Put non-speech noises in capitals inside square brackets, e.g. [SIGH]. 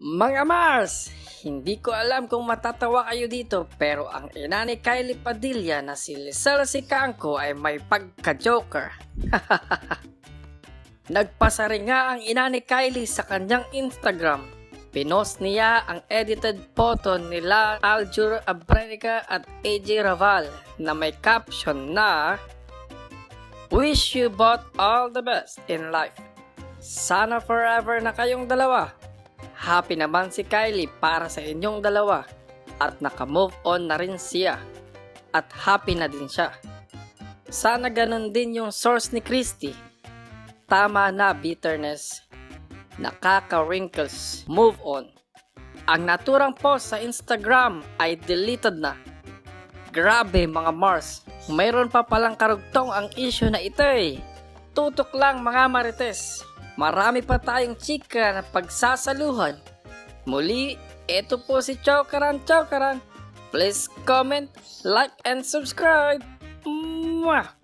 Mga Mars, hindi ko alam kung matatawa kayo dito pero ang ina ni Kylie Padilla na si Lizelle Sicangco ay may pagka-joker. [LAUGHS] Nagpasari nga ang ina ni Kylie sa kanyang Instagram. Pinost niya ang edited photo nila Aljur Abrenica at AJ Raval na may caption na Wish you both all the best in life. Sana forever na kayong dalawa. Happy naman si Kylie para sa inyong dalawa at nakamove on na rin siya at happy na din siya. Sana ganun din yung source ni Christy. Tama na bitterness. Nakaka-wrinkles. Move on. Ang naturang post sa Instagram ay deleted na. Grabe mga Mars. Mayroon pa palang karugtong ang issue na ito eh. Tutok lang mga Marites. Marami pa tayong chika na pagsasaluhan. Muli, ito po si Chokaran Chokaran. Please comment, like, and subscribe. Mwah!